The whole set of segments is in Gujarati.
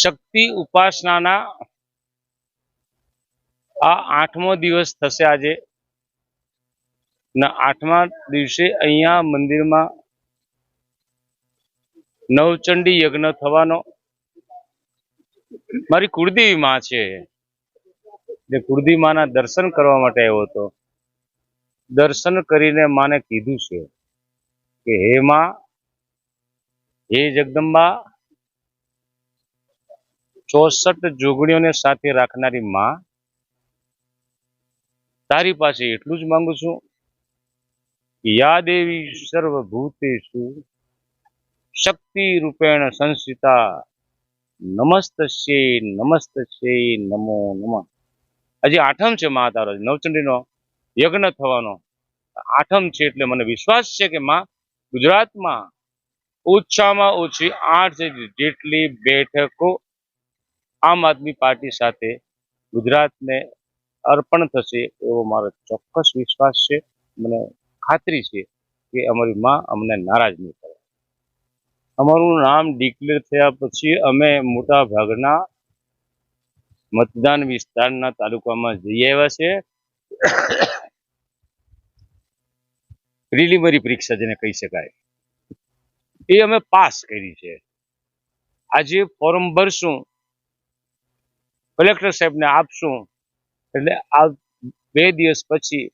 શક્તિ ઉપાસનાના આ આઠમો દિવસ થશે આજે. આઠમા દિવસે અહીંયા મંદિરમાં નવચંડી યજ્ઞ થવાનો. મારી કુળદેવી માં છે. જે કુળદેવી માના દર્શન કરવા માટે આવ્યો હતો. દર્શન કરીને માને કીધું છે કે, હે માં, હે જગદંબા ચોસઠ જોગણીઓને સાથે રાખનારી માં, તારી પાસે એટલું જ માંગુ છું યાદ એવી સર્વભૂતેશુ શક્તિ રૂપેણ સંસ્થિતા નમસ્તસ્યે નમસ્તસ્યે નમો નમ. હજી આઠમ છે મા તારો નવચંડીનો યજ્ઞ થવાનો. આઠમ છે એટલે મને વિશ્વાસ છે કે માં, ગુજરાતમાં ઓછામાં ઓછી આઠ જેટલી બેઠકો આમ આદમી પાર્ટી સાથે ગુજરાતને અર્પણ થશે એવો મારો ચોક્કસ વિશ્વાસ છે. મને ખાતરી છે કે અમારી માં અમને નારાજ નહીં કરે. અમારું નામ ડિક્લેર થયા પછી અમે મોટા ભાગના મતદાન વિસ્તારના તાલુકામાં જઈ આવ્યા છે. પ્રિલિમરી પરીક્ષા જેને કહી શકાય. એ અમે પાસ કરી છે. આજે ફોર્મ ભરશું. કલેક્ટર સાહેબને આપશું. એટલે આ બે દિવસ પછી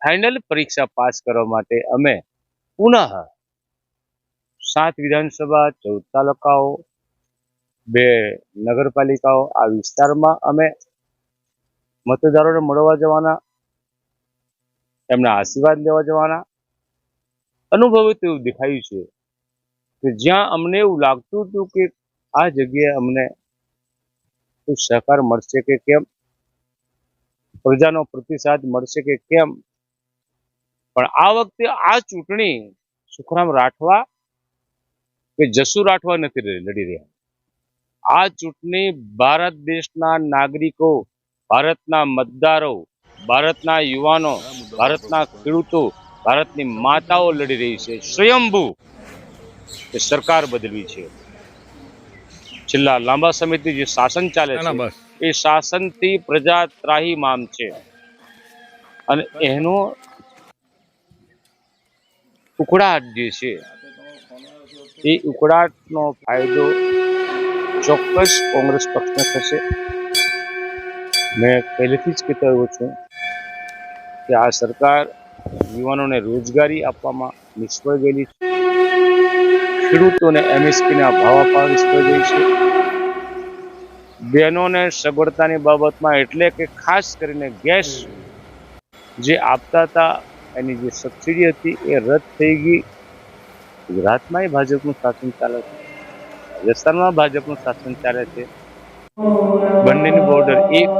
ફાઇનલ પરીક્ષા પાસ કરવા માટે અમે પુનઃ સાત વિધાનસભા, ચૌદ તાલુકાઓ, બે નગરપાલિકાઓ આ વિસ્તારમાં અમે મતદારોને મળવા જવાના, એમના આશીર્વાદ લેવા જવાના. અનુભવે તેવું દેખાયું છે કે જ્યાં અમને એવું લાગતું હતું કે આ જગ્યાએ અમને કોઈ સહકાર મળશે કે કેમ? પ્રજાનો પ્રતિસાદ મળશે કે કેમ? પણ આ વખતે આ ચૂંટણી સુખરામ રાઠવા કે જસુ રાઠવા નથી લડી રહ્યા. આ ચૂંટણી ભારત દેશના નાગરિકો, ભારતના મતદારો, ભારતના યુવાનો, ભારતના ખેડૂતો, ભારતની માતાઓ લડી રહી છે. સ્વયંભૂ સરકાર બદલવી છે. છેલ્લા લાંબા સમયથી જે શાસન ચાલે છે એ શાસનથી પ્રજા ત્રાહીમામ છે. અને એનો ઉકળાટ જે છે એ ઉકળાટનો ફાયદો ચોક્કસ કોંગ્રેસ પક્ષને થશે. મેં પહેલેથી જ કહેતો આવ્યો છું કે આ સરકાર યુવાનોને રોજગારી આપવામાં નિષ્ફળ ગયેલી છે. ખેડૂતોને એમએસપીના ભાવ આપવા નિષ્ફળ જઈ છે. બહેનોને સગવડતાની બાબતમાં એટલે કે ખાસ કરીને ગેસ જે આપતા હતા, એની જે સબસિડી હતી, એ રદ થઈ ગઈ. ગુજરાતમાં ભાજપનું શાસન ચાલે છે. રાજસ્થાનમાં ભાજપનું શાસન ચાલે છે. બંનેની બોર્ડર એક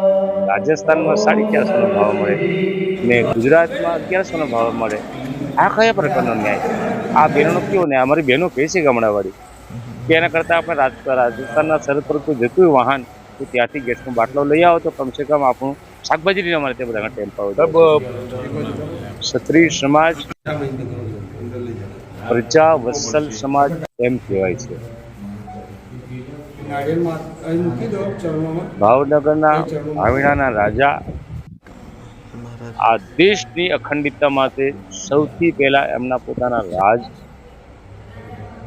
રાજસ્થાનમાં સાડી ચારસોનો ભાવ મળે ને ગુજરાતમાં અગિયારસોનો ભાવ મળે. આ કયા પ્રકારનો ન્યાય છે? આ બહેનો કેવો ને અમારી બહેનો કહે છે ગામડાવાળી, કે એના કરતાં આપણે રાજસ્થાનના સરહદ પર કોઈ જતું વાહન, તો ત્યાંથી ગેસનો બાટલો લઈ આવો તો કમસે કમ આપણું શાકભાજી લઈને અમારે ત્યાં બધા ટેમ્પા ક્ષત્રિય સમાજ, પ્રજા વત્સલ સમાજ એમ કહેવાય છે. ભાવનગરના ભાવિણાના રાજા આ દેશની અખંડિતતા માટે સૌથી પહેલા એમના પોતાના રાજ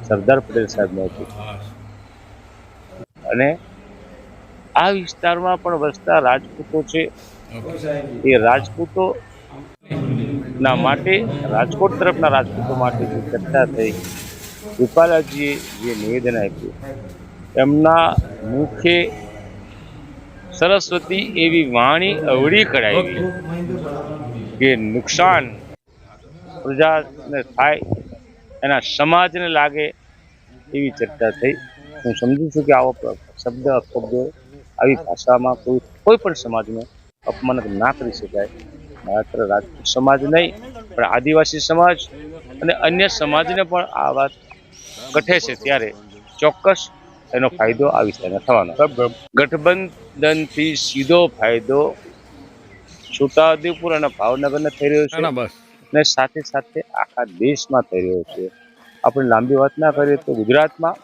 સરદાર પટેલ સાહેબનું હતું અને આ વિસ્તારમાં પણ વસતા રાજપૂતો છે. એ રાજપૂતો ના માટે, રાજકોટ તરફના રાજપૂતો માટે જે ચર્ચા થઈ રૂપાલાજીએ જે નિવેદન આપ્યું, એમના મુખે સરસ્વતી એવી વાણી અવળી કરાવી કે નુકસાન પ્રજાને થાય, એના સમાજને લાગે એવી ચર્ચા થઈ. હું સમજુ છું કે આવો શબ્દ અપશબ્દો આવી ભાષામાં કોઈ કોઈ પણ સમાજને અપમાનિત ના કરી શકાય. માત્ર રાજપૂત સમાજ નહીં, પણ આદિવાસી સમાજ અને અન્ય સમાજને પણ આ વાત ગઠે છે ત્યારે ચોક્કસ એનો ફાયદો આ વિસ્તારને થવાનો. ગઠબંધનથી સીધો ફાયદો છોટાઉદેપુર અને ભાવનગરને થઈ રહ્યો છે. અને સાથે સાથે આખા દેશમાં થઈ રહ્યો છે. આપણે લાંબી વાત ના કરીએ તો ગુજરાતમાં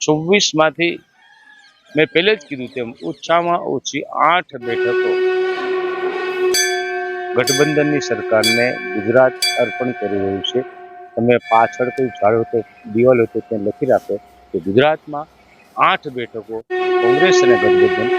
છવ્વીસમાંથી માંથી મેં પહેલે જ કીધું તેમ ઓછામાં ઓછી આઠ બેઠકો ગઠબંધનની સરકારને ગુજરાત અર્પણ કરી રહ્યું છે. તમે પાછળ કોઈ ઝાડ હતો દિવાલ હતો ત્યાં લખી રાખો કે ગુજરાતમાં આઠ બેઠકો કોંગ્રેસ અને ગઠબંધન